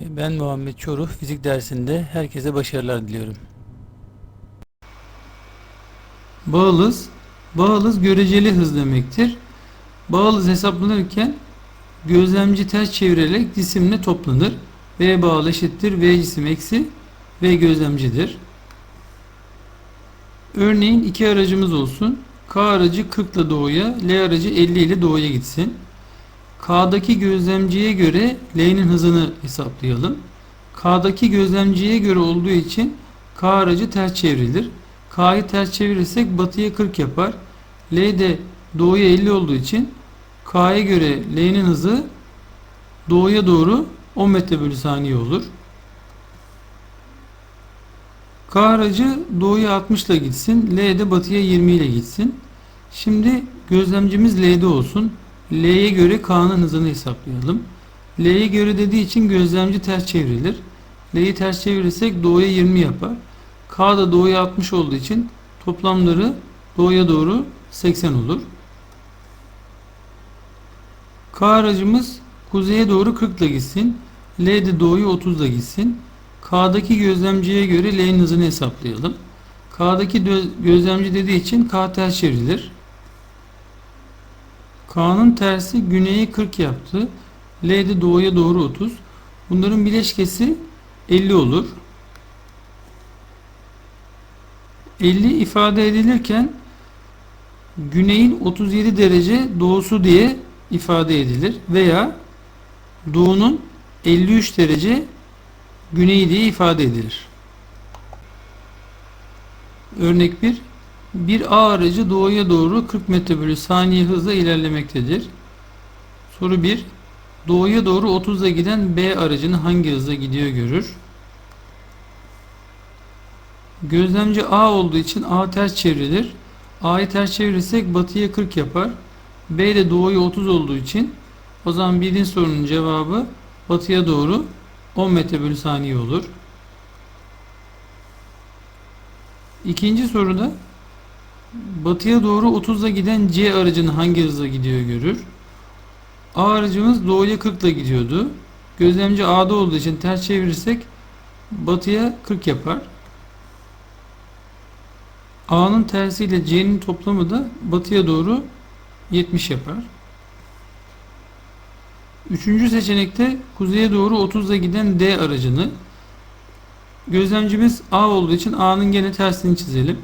Ben Muhammed Çoruh. Fizik dersinde herkese başarılar diliyorum. Bağıl hız, bağıl hız göreceli hız demektir. Bağıl hız hesaplanırken gözlemci ters çevrilerek cisimle toplanır. V bağıl eşittir V cisim eksi V gözlemcidir. Örneğin iki aracımız olsun. K aracı 40 ile doğuya, L aracı 50 ile doğuya gitsin. K'daki gözlemciye göre L'nin hızını hesaplayalım. K'daki gözlemciye göre olduğu için K aracı ters çevrilir. K'yı ters çevirirsek batıya 40 yapar. L de doğuya 50 olduğu için K'ya göre L'nin hızı doğuya doğru 10 metre bölü saniye olur. K aracı doğuya 60 ile gitsin. L de batıya 20 ile gitsin. Şimdi gözlemcimiz L'de olsun. L'ye göre K'nın hızını hesaplayalım. L'ye göre dediği için gözlemci ters çevrilir. L'yi ters çevirirsek doğuya 20 yapar. K da doğuya 60 olduğu için toplamları doğuya doğru 80 olur. K aracımız kuzeye doğru 40 ile gitsin. L de doğuya 30 ile gitsin. K'daki gözlemciye göre L'nin hızını hesaplayalım. K'daki gözlemci dediği için K ters çevrilir. K'nın tersi güneye 40 yaptı. L de doğuya doğru 30. Bunların bileşkesi 50 olur. 50 ifade edilirken güneyin 37 derece doğusu diye ifade edilir veya doğunun 53 derece güneyi diye ifade edilir. Örnek 1 bir A aracı doğuya doğru 40 metre bölü saniye hızla ilerlemektedir. Soru 1 Doğuya doğru 30 ile giden B aracını hangi hızla gidiyor görür. Gözlemci A olduğu için A ters çevrilir. A'yı ters çevirirsek batıya 40 yapar. B de doğuya 30 olduğu için o zaman birinci sorunun cevabı batıya doğru 10 metre bölü saniye olur. İkinci soruda batıya doğru 30'la giden C aracını hangi hızla gidiyor görür. A aracımız doğuya 40 ile gidiyordu. Gözlemci A'da olduğu için ters çevirirsek batıya 40 yapar. A'nın tersiyle C'nin toplamı da batıya doğru 70 yapar. Üçüncü seçenekte kuzeye doğru 30 ile giden D aracını gözlemcimiz A olduğu için A'nın gene tersini çizelim.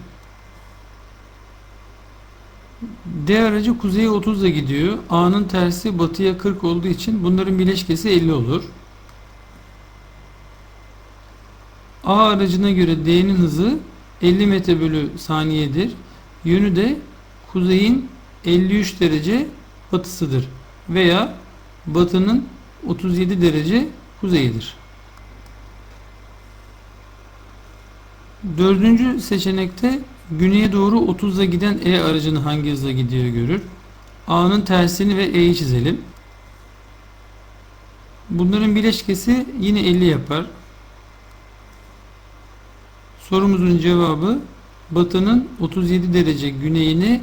D aracı kuzeye 30 ile gidiyor. A'nın tersi batıya 40 olduğu için bunların bileşkesi 50 olur. A aracına göre D'nin hızı 50 metre bölü saniyedir. Yönü de kuzeyin 53 derece batısıdır. Veya batının 37 derece kuzeyidir. Dördüncü seçenekte güneye doğru 30 ile giden E aracını hangi hızla gidiyor görür. A'nın tersini ve E'yi çizelim. Bunların bileşkesi yine 50 yapar. Sorumuzun cevabı batının 37 derece güneyine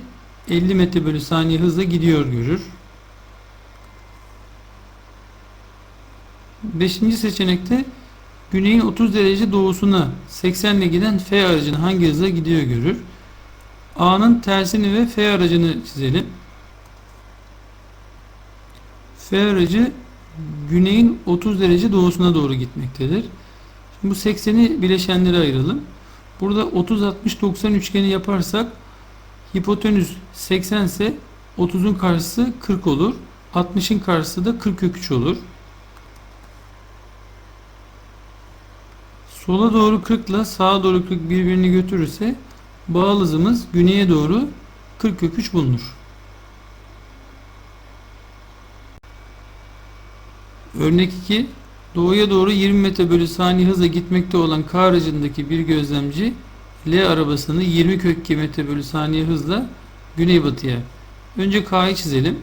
50 metre bölü saniye hızla gidiyor görür. Beşinci seçenekte güneyin 30 derece doğusuna 80 ile giden F aracını hangi hızla gidiyor görür. A'nın tersini ve F aracını çizelim. F aracı güneyin 30 derece doğusuna doğru gitmektedir. Şimdi bu 80'i bileşenlere ayıralım. Burada 30 60 90 üçgeni yaparsak hipotenüs 80 ise 30'un karşısı 40 olur. 60'ın karşısı da 40 kök 3 olur. Sola doğru 40 ile sağa doğru 40 birbirini götürürse bağıl hızımız güneye doğru 40 kök 3 bulunur. Örnek 2 Doğuya doğru 20 metre bölü saniye hızla gitmekte olan K aracındaki bir gözlemci L arabasını 20 kök 2 metre bölü saniye hızla güneybatıya. Önce K'yı çizelim.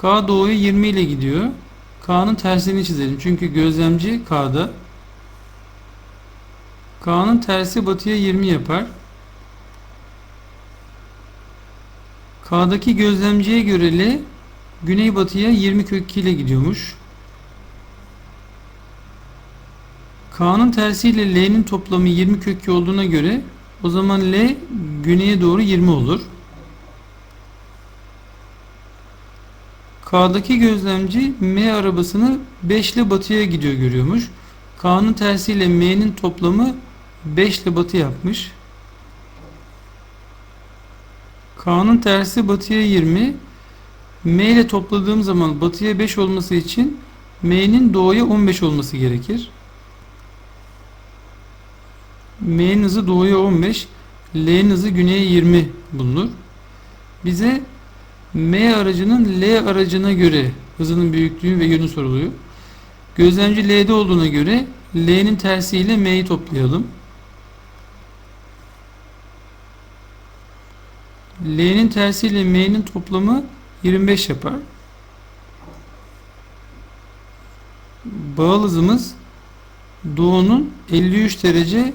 K doğuya 20 ile gidiyor. K'nın tersini çizelim. Çünkü gözlemci K'da. K'nın tersi batıya 20 yapar. K'daki gözlemciye göre L güneybatıya 20 kök 2 ile gidiyormuş. K'nın tersiyle L'nin toplamı 20 kök 2 olduğuna göre o zaman L güneye doğru 20 olur. K'daki gözlemci M arabasını 5 ile batıya gidiyor görüyormuş. K'nın tersiyle M'nin toplamı 5 ile batı yapmış. K'nın tersi batıya 20. M ile topladığım zaman batıya 5 olması için M'nin doğuya 15 olması gerekir. M'nin hızı doğuya 15, L'nin hızı güneye 20 bulunur. Bize M aracının L aracına göre hızının büyüklüğü ve yönü soruluyor. Gözlemci L'de olduğuna göre L'nin tersiyle M'yi toplayalım. L'nin tersiyle M'nin toplamı 25 yapar. Bağıl hızımız doğunun 53 derece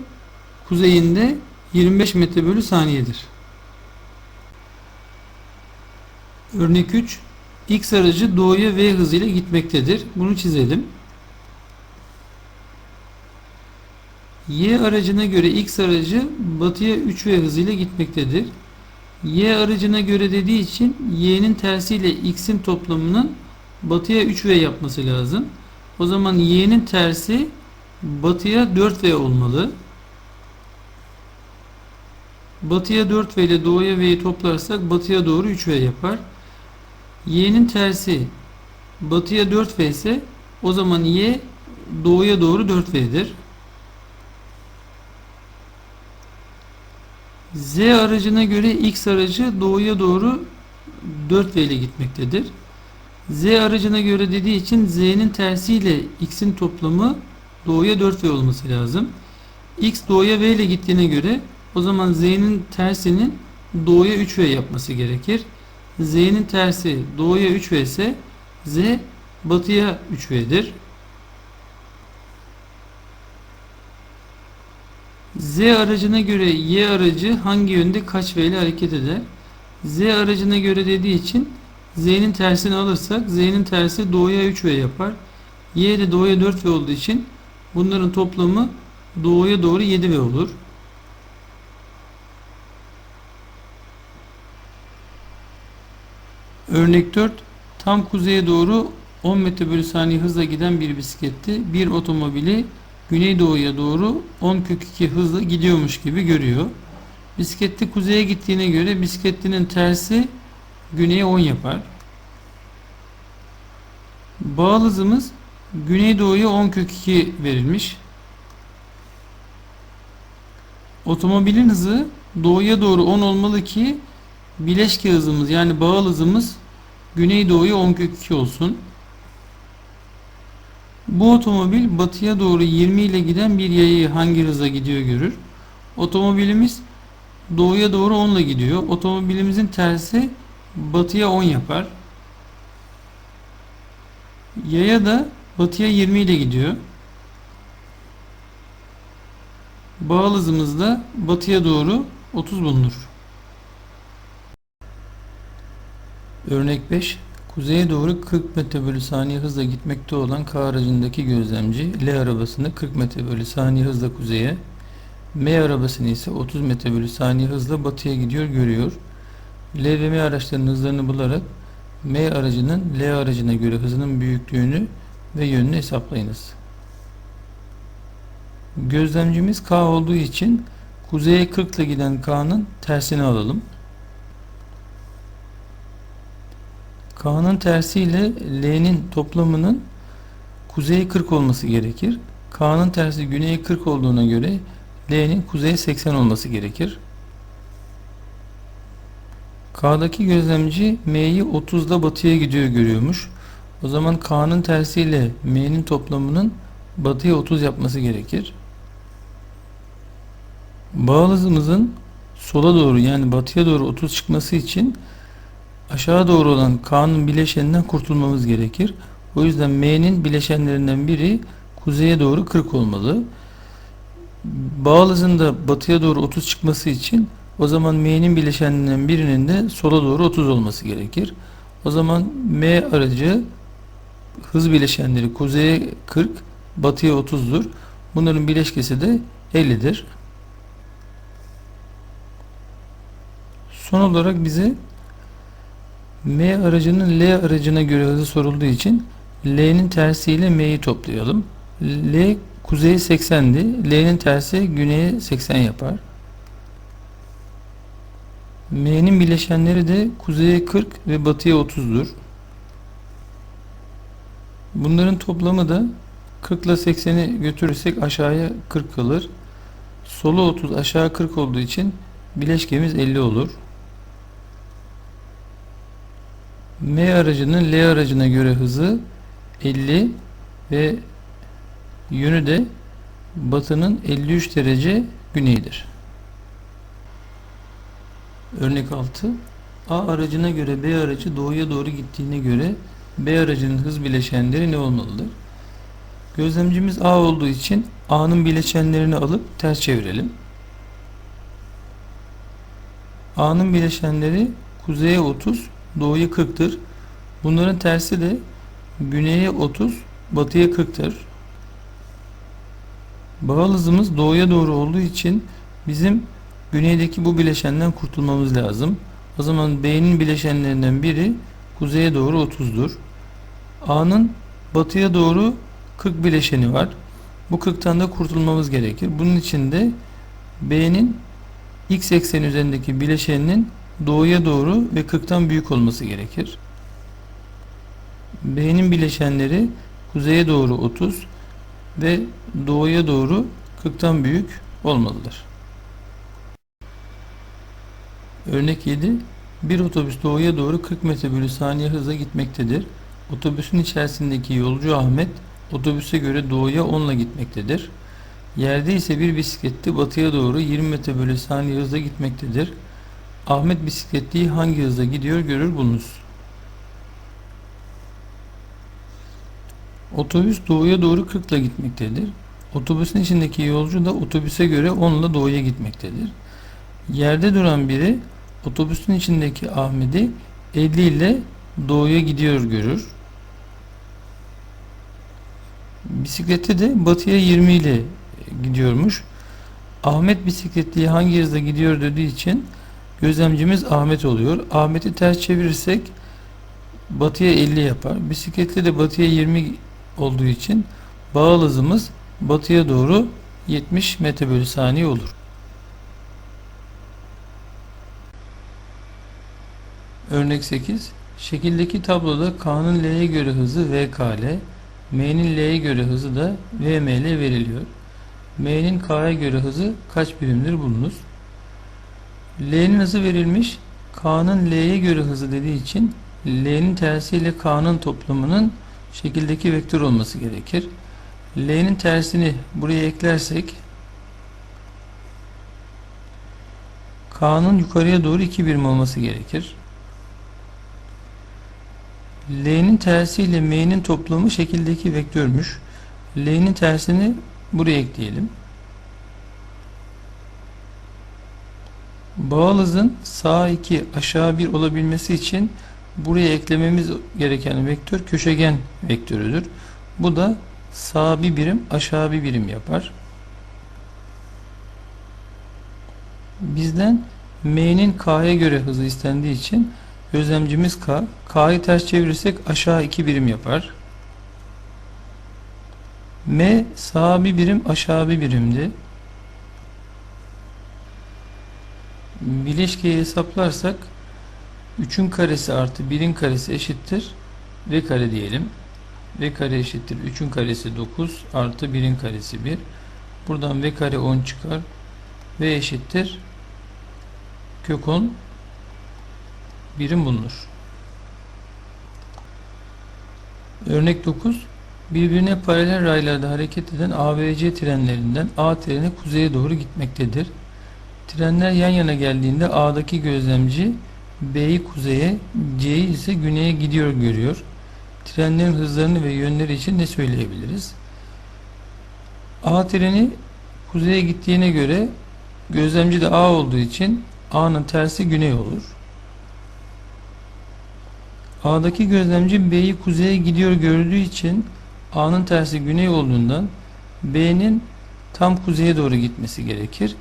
kuzeyinde 25 metre bölü saniyedir. Örnek 3 X aracı doğuya V hızıyla gitmektedir. Bunu çizelim. Y aracına göre X aracı batıya 3V hızıyla gitmektedir. Y aracına göre dediği için Y'nin tersiyle X'in toplamının batıya 3V yapması lazım. O zaman Y'nin tersi batıya 4V olmalı. Batıya 4V ile doğuya V'yi toplarsak batıya doğru 3V yapar. Y'nin tersi batıya 4V ise o zaman Y doğuya doğru 4V'dir. Z aracına göre X aracı doğuya doğru 4V ile gitmektedir. Z aracına göre dediği için Z'nin tersiyle X'in toplamı doğuya 4V olması lazım. X doğuya V ile gittiğine göre o zaman Z'nin tersinin doğuya 3V yapması gerekir. Z'nin tersi doğuya 3V ise Z batıya 3V'dir. Z aracına göre Y aracı hangi yönde kaç V ile hareket eder? Z aracına göre dediği için Z'nin tersini alırsak Z'nin tersi doğuya 3V yapar. Y de doğuya 4V olduğu için bunların toplamı doğuya doğru 7V olur. Örnek 4 tam kuzeye doğru 10 metre bölü saniye hızla giden bir bisikletti. Bir otomobili güneydoğuya doğru 10 kök 2 hızla gidiyormuş gibi görüyor. Bisikletli kuzeye gittiğine göre bisikletlinin tersi güneye 10 yapar. Bağıl hızımız güneydoğuya 10 kök 2 verilmiş. Otomobilin hızı doğuya doğru 10 olmalı ki bileşke hızımız yani bağıl hızımız güneydoğuya 10 kök 2 olsun. Bu otomobil batıya doğru 20 ile giden bir yayayı hangi hızla gidiyor görür. Otomobilimiz doğuya doğru 10 ile gidiyor. Otomobilimizin tersi batıya 10 yapar. Yaya da batıya 20 ile gidiyor. Bağıl hızımız da batıya doğru 30 bulunur. Örnek 5. Kuzeye doğru 40 metre bölü saniye hızla gitmekte olan K aracındaki gözlemci L arabasını 40 metre bölü saniye hızla kuzeye, M arabasını ise 30 metre bölü saniye hızla batıya gidiyor görüyor. L ve M araçlarının hızlarını bularak M aracının L aracına göre hızının büyüklüğünü ve yönünü hesaplayınız. Gözlemcimiz K olduğu için kuzeye 40 ile giden K'nın tersini alalım. K'nın tersiyle L'nin toplamının kuzeye 40 olması gerekir. K'nın tersi güneye 40 olduğuna göre L'nin kuzeye 80 olması gerekir. K'daki gözlemci M'yi 30 ile batıya gidiyor görüyormuş. O zaman K'nın tersiyle M'nin toplamının batıya 30 yapması gerekir. Bağıl hızımızın sola doğru yani batıya doğru 30 çıkması için aşağı doğru olan K'nın bileşeninden kurtulmamız gerekir. O yüzden M'nin bileşenlerinden biri kuzeye doğru 40 olmalı. Bağıl hızın da batıya doğru 30 çıkması için o zaman M'nin bileşenlerinden birinin de sola doğru 30 olması gerekir. O zaman M aracı hız bileşenleri kuzeye 40, batıya 30'dur. Bunların bileşkesi de 50'dir. Son olarak bize M aracının L aracına göre hızı sorulduğu için L'nin tersiyle M'yi toplayalım. L kuzeye 80'di. L'nin tersi güneye 80 yapar. M'nin bileşenleri de kuzeye 40 ve batıya 30'dur. Bunların toplamı da 40 ile 80'i götürürsek aşağıya 40 kalır. Sola 30 aşağı 40 olduğu için bileşkemiz 50 olur. M aracının L aracına göre hızı 50 ve yönü de batının 53 derece güneydir. Örnek 6 A aracına göre B aracı doğuya doğru gittiğine göre B aracının hız bileşenleri ne olmalıdır? Gözlemcimiz A olduğu için A'nın bileşenlerini alıp ters çevirelim. A'nın bileşenleri kuzeye 30, doğuya 40'tır. Bunların tersi de güneye 30, batıya 40'tır. Bağıl hızımız doğuya doğru olduğu için bizim güneydeki bu bileşenden kurtulmamız lazım. O zaman B'nin bileşenlerinden biri kuzeye doğru 30'dur. A'nın batıya doğru 40 bileşeni var. Bu 40'tan da kurtulmamız gerekir. Bunun için de B'nin x eksen üzerindeki bileşeninin doğuya doğru ve 40'tan büyük olması gerekir. B'nin bileşenleri kuzeye doğru 30 ve doğuya doğru 40'tan büyük olmalıdır. Örnek 7. Bir otobüs doğuya doğru 40 metre bölü saniye hızla gitmektedir. Otobüsün içerisindeki yolcu Ahmet otobüse göre doğuya 10 ile gitmektedir. Yerde ise bir bisiklette batıya doğru 20 metre bölü saniye hızla gitmektedir. Ahmet bisikletliği hangi hızla gidiyor görür bulunuz. Otobüs doğuya doğru 40 ile gitmektedir. Otobüsün içindeki yolcu da otobüse göre 10 ile doğuya gitmektedir. Yerde duran biri otobüsün içindeki Ahmet'i 50 ile doğuya gidiyor görür. Bisiklette de batıya 20 ile gidiyormuş. Ahmet bisikletliği hangi hızla gidiyor dediği için gözlemcimiz Ahmet oluyor. Ahmet'i ters çevirirsek batıya 50 yapar. Bisikletli de batıya 20 olduğu için bağıl hızımız batıya doğru 70 metre bölü saniye olur. Örnek 8. Şekildeki tabloda K'nın L'ye göre hızı VKL, M'nin L'ye göre hızı da VML veriliyor. M'nin K'ya göre hızı kaç birimdir bulunuz. L'nin hızı verilmiş. K'nın L'ye göre hızı dediği için L'nin tersiyle K'nın toplamının şekildeki vektör olması gerekir. L'nin tersini buraya eklersek K'nın yukarıya doğru 2 birim olması gerekir. L'nin tersi ile M'nin toplamı şekildeki vektörmüş. L'nin tersini buraya ekleyelim. Bağıl hızın sağ 2 aşağı 1 olabilmesi için buraya eklememiz gereken vektör köşegen vektörüdür. Bu da sağ bir birim aşağı bir birim yapar. Bizden M'nin K'ya göre hızı istendiği için gözlemcimiz K. K'yı ters çevirirsek aşağı iki birim yapar. M sağ bir birim aşağı bir birimdi. Bileşkeyi hesaplarsak 3'ün karesi artı 1'in karesi eşittir v kare diyelim. v kare eşittir 3'ün karesi 9 artı 1'in karesi 1. Buradan v kare 10 çıkar. v eşittir kök 10 birim bulunur. Örnek 9 birbirine paralel raylarda hareket eden ABC trenlerinden A treni kuzeye doğru gitmektedir. Trenler yan yana geldiğinde A'daki gözlemci B'yi kuzeye, C'yi ise güneye gidiyor görüyor. Trenlerin hızlarını ve yönleri için ne söyleyebiliriz? A treni kuzeye gittiğine göre gözlemci de A olduğu için A'nın tersi güney olur. A'daki gözlemci B'yi kuzeye gidiyor gördüğü için A'nın tersi güney olduğundan B'nin tam kuzeye doğru gitmesi gerekir.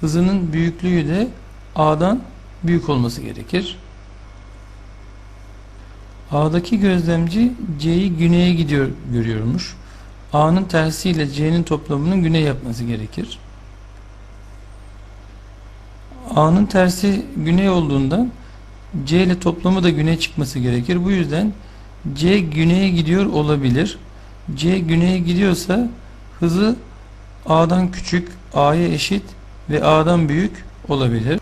Hızının büyüklüğü de A'dan büyük olması gerekir. A'daki gözlemci C'yi güneye gidiyor görüyormuş. A'nın tersiyle C'nin toplamının güney yapması gerekir. A'nın tersi güney olduğundan C ile toplamı da güney çıkması gerekir. Bu yüzden C güneye gidiyor olabilir. C güneye gidiyorsa hızı A'dan küçük, A'ya eşit ve A'dan büyük olabilir.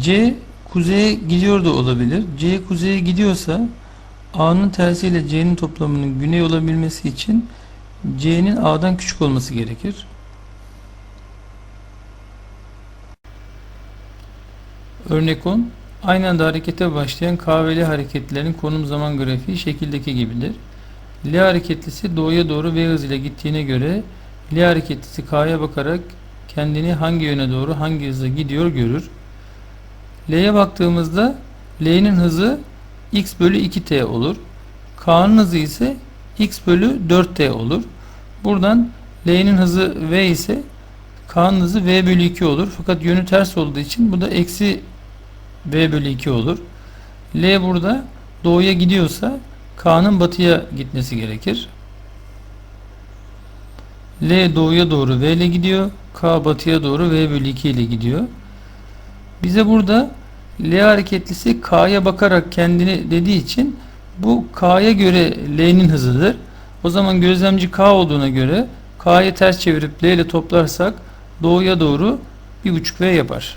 C kuzeye gidiyor da olabilir. C kuzeye gidiyorsa A'nın tersiyle C'nin toplamının güney olabilmesi için C'nin A'dan küçük olması gerekir. Örnek 10. Aynı anda harekete başlayan K ve L hareketlerin konum zaman grafiği şekildeki gibidir. L hareketlisi doğuya doğru V hızıyla gittiğine göre L hareketlisi K'ya bakarak kendini hangi yöne doğru hangi hızla gidiyor görür. L'ye baktığımızda L'nin hızı x bölü 2t olur. K'nın hızı ise x bölü 4t olur. Buradan L'nin hızı v ise K'nın hızı v bölü 2 olur. Fakat yönü ters olduğu için bu da eksi v bölü 2 olur. L burada doğuya gidiyorsa K'nın batıya gitmesi gerekir. L doğuya doğru V ile gidiyor. K batıya doğru V bölü 2 ile gidiyor. Bize burada L hareketlisi K'ya bakarak kendini dediği için bu K'ya göre L'nin hızıdır. O zaman gözlemci K olduğuna göre K'yı ters çevirip L ile toplarsak doğuya doğru 1.5V yapar.